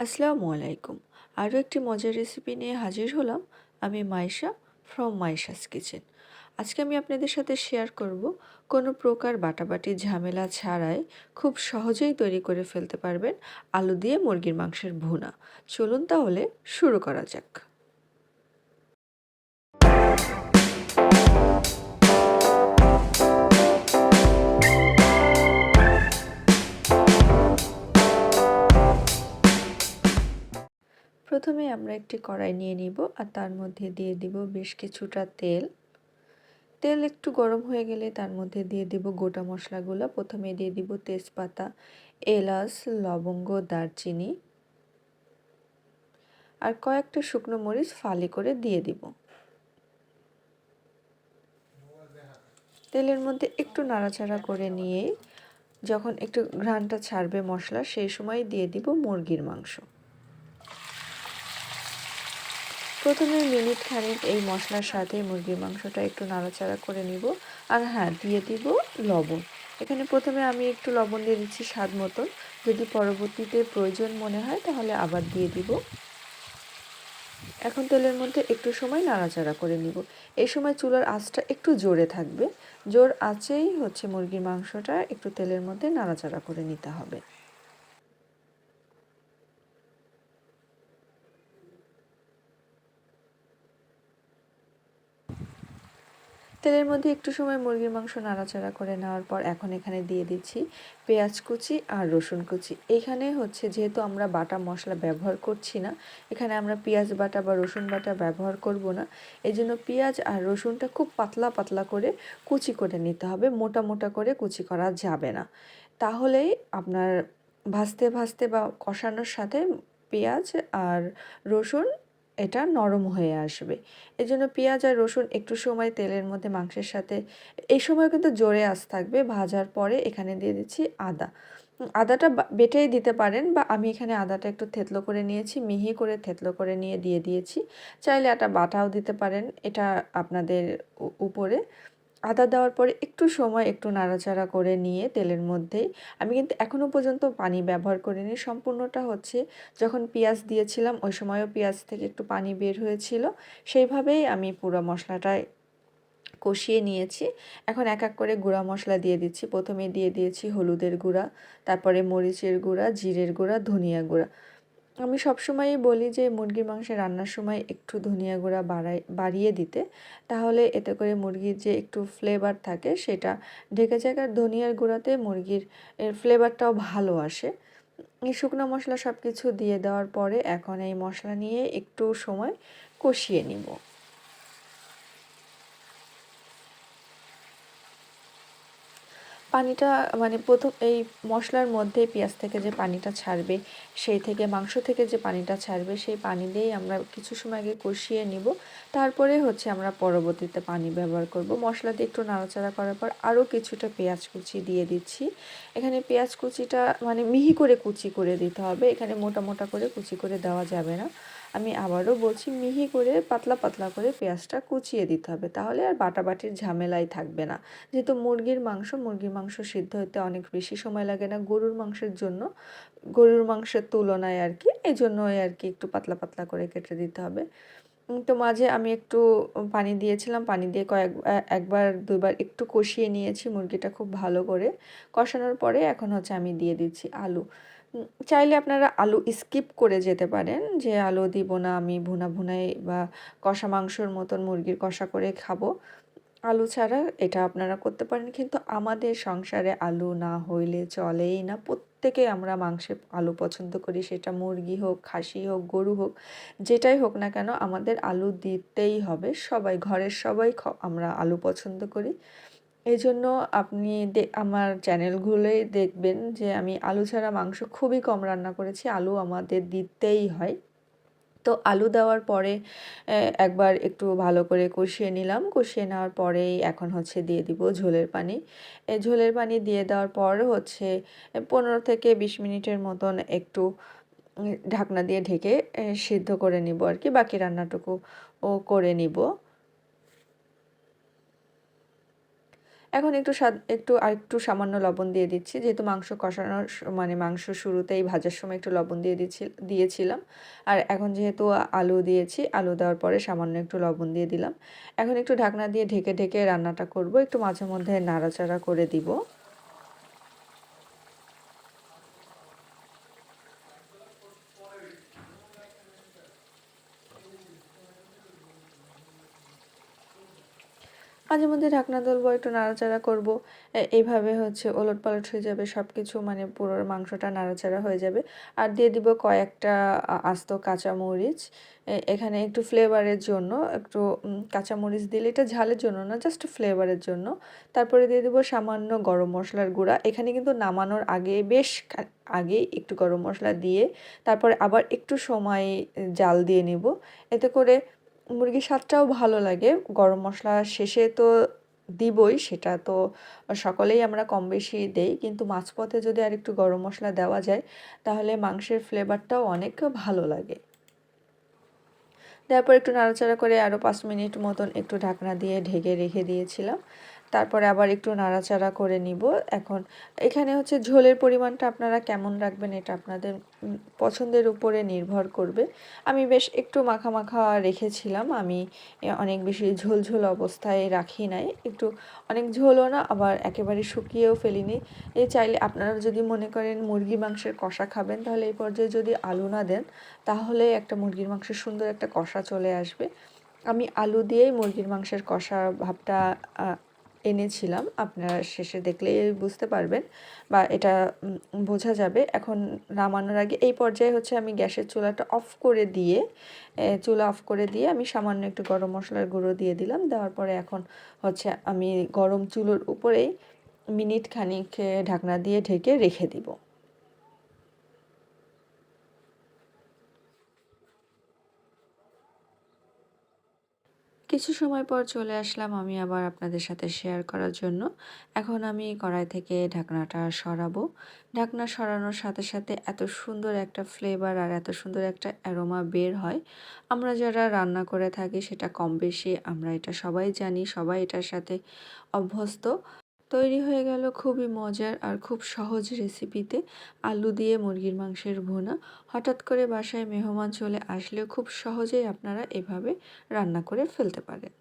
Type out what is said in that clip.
আসসালামু আলাইকুম আরও একটি মজার রেসিপি নিয়ে হাজির হলাম আমি মাইশা ফ্রম মাইশাস কিচেন আজকে আমি আপনাদের সাথে শেয়ার করব কোনো প্রকার বাটাবাটি ঝামেলা ছাড়াই খুব সহজেই তৈরি করে ফেলতে পারবেন আলু দিয়ে মুরগির মাংসের ভুনা। চলুন তাহলে শুরু করা যাক। প্রথমে আমরা একটি কড়াই নিয়ে নিব আর তার মধ্যে দিয়ে দিব বেশ কিছুটা তেল। তেল একটু গরম হয়ে গেলে তার মধ্যে দিয়ে দিব গোটা মশলাগুলো। প্রথমে দিয়ে দিব তেজপাতা, এলাচ, লবঙ্গ, দারচিনি আর কয়েকটা শুকনো মরিচ ফালি করে দিয়ে দিব। তেলের মধ্যে একটু নাড়াচাড়া করে নিয়ে যখন একটু ঘ্রানটা ছাড়বে মশলা, সেই সময় দিয়ে দিব মুরগির মাংস। প্রথমে মিনিট খানিক এই মশলার সাথে মুরগির মাংসটা একটু নাড়াচাড়া করে নিব। আর হ্যাঁ দিয়ে দিব লবণ। এখানে প্রথমে আমি একটু লবণ দিয়ে দিচ্ছি স্বাদ মতন যদি পরবর্তীতে প্রয়োজন মনে হয় তাহলে আবার দিয়ে দিব। এখন তেলের মধ্যে একটু সময় নাড়াচাড়া করে নিব। এই সময় চুলার আঁচটা একটু জোরে থাকবে। জোর আঁচেই হচ্ছে মুরগির মাংসটা একটু তেলের মধ্যে নাড়াচাড়া করে নিতে হবে। তেলের মধ্যে একটু সময় মুরগির মাংস নাড়াচাড়া করে নেওয়ার পর এখন এখানে দিয়ে দিচ্ছি পেঁয়াজ কুচি আর রসুন কুচি। এখানে হচ্ছে যেহেতু আমরা বাটা মশলা ব্যবহার করছি না, এখানে আমরা পেঁয়াজ বাটা বা রসুন বাটা ব্যবহার করব না। এই জন্য পেঁয়াজ আর রসুনটা খুব পাতলা পাতলা করে কুচি করে নিতে হবে, মোটা মোটা করে কুচি করা যাবে না। তাহলেই আপনার ভাজতে ভাজতে বা কষানোর সাথে পেঁয়াজ আর রসুন এটা নরম হয়ে আসবে। এই জন্য পেঁয়াজ আর রসুন একটু সময় তেলের মধ্যে মাংসের সাথে, এই সময় কিন্তু জোরে আস থাকবে, ভাজার পরে এখানে দিয়ে দিচ্ছি আদা। আদাটা বেটেই দিতে পারেন বা আমি এখানে আদাটা একটু থেতলো করে নিয়েছি, মিহি করে থেতলো করে নিয়ে দিয়ে দিয়েছি। চাইলে একটা বাটাও দিতে পারেন, এটা আপনাদের উপরে। আদা দেওয়ার পরে একটু সময় একটু নাড়াচাড়া করে নিয়ে তেলের মধ্যেই। আমি কিন্তু এখনও পর্যন্ত পানি ব্যবহার করিনি। সম্পূর্ণটা হচ্ছে যখন পেঁয়াজ দিয়েছিলাম, ওই সময়ও পেঁয়াজ থেকে একটু পানি বের হয়েছিল। সেইভাবেই আমি পুরো মশলাটায় কষিয়ে নিয়েছি। এখন এক এক করে গুঁড়া মশলা দিয়ে দিচ্ছি। প্রথমে দিয়ে দিয়েছি হলুদের গুঁড়া, তারপরে মরিচের গুঁড়া, জিরের গুঁড়া, ধনিয়া গুঁড়া। আমি সবসময়ই বলি যে, মুরগির মাংস রান্নার সময় একটু ধনিয়া গুঁড়া বাড়াই, বাড়িয়ে দিতে। তাহলে এতে করে মুরগির যে একটু ফ্লেভার থাকে সেটা ঢেকে আর ধনিয়ার গুঁড়াতে মুরগির এর ফ্লেভারটাও ভালো আসে। এই শুকনো মশলা সব কিছু দিয়ে দেওয়ার পরে এখন এই মশলা নিয়ে একটু সময় কষিয়ে নিব। পানিটা মানে প্রথম এই মশলার মধ্যে পেঁয়াজ থেকে যে পানিটা ছাড়বে, সেই থেকে, মাংস থেকে যে পানিটা ছাড়বে, সেই পানি দিয়েই আমরা কিছু সময় আগে কষিয়ে নিব। তারপরে হচ্ছে আমরা পরবর্তীতে পানি ব্যবহার করব। মশলা দিয়ে একটু নাড়াচাড়া করার পর আরও কিছুটা পেঁয়াজ কুচি দিয়ে দিচ্ছি। এখানে পেঁয়াজ কুচিটা মানে মিহি করে কুচি করে দিতে হবে। এখানে মোটা মোটা করে কুচি করে দেওয়া যাবে না। আমি আবারও বলছি, মিহি করে পাতলা পাতলা করে পেঁয়াজটা কুচিয়ে দিতে হবে। তাহলে আর বাটাবাটির ঝামেলাই থাকবে না। যেহেতু মুরগির মাংস মুরগির মাংস সিদ্ধ হতে অনেক বেশি সময় লাগে না গরুর মাংসের জন্য। গরুর মাংসের তুলনায় আর কি এই জন্যই আর কি একটু পাতলা পাতলা করে কেটে দিতে হবে। তো মাঝে আমি একটু পানি দিয়েছিলাম, পানি দিয়ে কয়েক একবার দুবার একটু কষিয়ে নিয়েছি মুরগিটা খুব ভালো করে। কষানোর পরে এখন হচ্ছে আমি দিয়ে দিচ্ছি আলু। চাইলে আপনারা আলু স্কিপ করে যেতে পারেন, যে আলু দিব না আমি ভুনা ভুনাই বা কষা মাংসর মতন মুরগির কষা করে খাব। আলু ছাড়া এটা আপনারা করতে পারেন। কিন্তু আমাদের সংসারে আলু না হইলে চলেই না। প্রত্যেকে আমরা মাংসে আলু পছন্দ করি। সেটা মুরগি হোক, খাসি হোক, গরু হোক, যেটাই হোক না কেন আমাদের আলু দিতেই হবে। সবাই, ঘরের সবাই আমরা আলু পছন্দ করি। এই জন্য আপনি আমার চ্যানেলগুলোই দেখবেন যে আমি আলু ছাড়া মাংস খুবই কম রান্না করেছি। আলু আমাদের দিতেই হয়। তো আলু দেওয়ার পরে একবার একটু ভালো করে কষিয়ে নিলাম। কষিয়ে নেওয়ার পরেই এখন হচ্ছে দিয়ে দিব ঝোলের পানি। এই ঝোলের পানি দিয়ে দেওয়ার পর হচ্ছে পনেরো থেকে বিশ মিনিটের মতন একটু ঢাকনা দিয়ে ঢেকে সিদ্ধ করে নিব আর কি। বাকি রান্নাটুকু ও করে নিব। এখন একটু স্বাদ, একটু আর একটু সামান্য লবণ দিয়ে দিচ্ছি। যেহেতু মাংস কষানোর মানে মাংস শুরুতেই ভাজার সময় একটু লবণ দিয়ে দিচ্ছি, দিয়েছিলাম। আর এখন যেহেতু আলু দিয়েছি, আলু দেওয়ার পরে সামান্য একটু লবণ দিয়ে দিলাম। এখন একটু ঢাকনা দিয়ে ঢেকে ঢেকে রান্নাটা করব। একটু মাঝে মধ্যে নাড়াচাড়া করে দিব। মাঝে মধ্যে ঢাকনা তুলবো, একটু নাড়াচাড়া করব। এইভাবে হচ্ছে ওলট পালট হয়ে যাবে সব কিছু মানে পুরো মাংসটা নাড়াচাড়া হয়ে যাবে। আর দিয়ে দিব কয়েকটা আস্ত কাঁচামরিচ। এখানে একটু ফ্লেভারের জন্য, একটু কাঁচামরিচ দিলে এটা ঝালের জন্য না, জাস্ট ফ্লেভারের জন্য। তারপরে দিয়ে দেবো সামান্য গরম মশলার গুঁড়া। এখানে কিন্তু নামানোর আগে, বেশ আগে একটু গরম মশলা দিয়ে, তারপরে আবার একটু সময় জাল দিয়ে নিব। এতে করে মুরগির স্বাদটাও ভালো লাগে। গরম মশলা শেষে তো দিবই, সেটা তো সকলেই আমরা কম বেশি দেই। কিন্তু মাঝপথে যদি আর একটু গরম মশলা দেওয়া যায়, তাহলে মাংসের ফ্লেভারটাও অনেক ভালো লাগে। তারপর একটু নাড়াচাড়া করে আরও পাঁচ মিনিট মতন একটু ঢাকনা দিয়ে ঢেকে রেখে দিয়েছিলাম। তারপরে আবার একটু নাড়াচাড়া করে নিব। এখন এখানে হচ্ছে ঝোলের পরিমাণটা আপনারা কেমন রাখবেন এটা আপনাদের পছন্দের উপরে নির্ভর করবে। আমি বেশ একটু মাখা মাখা রেখেছিলাম, আমি অনেক বেশি ঝোল ঝোল অবস্থায় রাখি নাই। একটু অনেক ঝোলও না, আবার একেবারে শুকিয়েও ফেলিনি। এই চাইলে আপনারা যদি মনে করেন মুরগি মাংসের কষা খাবেন, তাহলে এই পর্যায়ে যদি আলু না দেন, তাহলে একটা মুরগির মাংসের সুন্দর একটা কষা চলে আসবে। আমি আলু দিয়েই মুরগির মাংসের কষা ভাবটা এনেছিলাম, আপনারা শেষে দেখলে বুঝতে পারবেন বা এটা বোঝা যাবে। এখন নামানোর আগে এই পর্যায়ে হচ্ছে আমি গ্যাসের চুলাটা অফ করে দিয়ে চুলা অফ করে দিয়ে আমি সামান্য একটু গরম মশলার গুঁড়ো দিয়ে দিলাম। দেওয়ার পরে এখন হচ্ছে আমি গরম চুলোর উপরেই মিনিট খানিক ঢাকনা দিয়ে ঢেকে রেখে দিব। কিছু সময় পর চলে আসলাম আমি আবার আপনাদের সাথে শেয়ার করার জন্য। এখন আমি কড়াই থেকে ঢাকনাটা সরাবো। ঢাকনা সরানোর সাথে সাথে এত সুন্দর একটা ফ্লেভার আর এত সুন্দর একটা অ্যারোমা বের হয়। আমরা যারা রান্না করে থাকি সেটা কম বেশি আমরা এটা সবাই জানি, সবাই এটার সাথে অভ্যস্ত। তৈরি হয়ে গেল খুবই মজার আর খুব সহজ রেসিপিতে আলু দিয়ে মুরগির মাংসের ভুনা। হঠাৎ করে বাসায় মেহমান চলে আসলেও খুব সহজেই আপনারা এভাবে রান্না করে ফেলতে পারেন।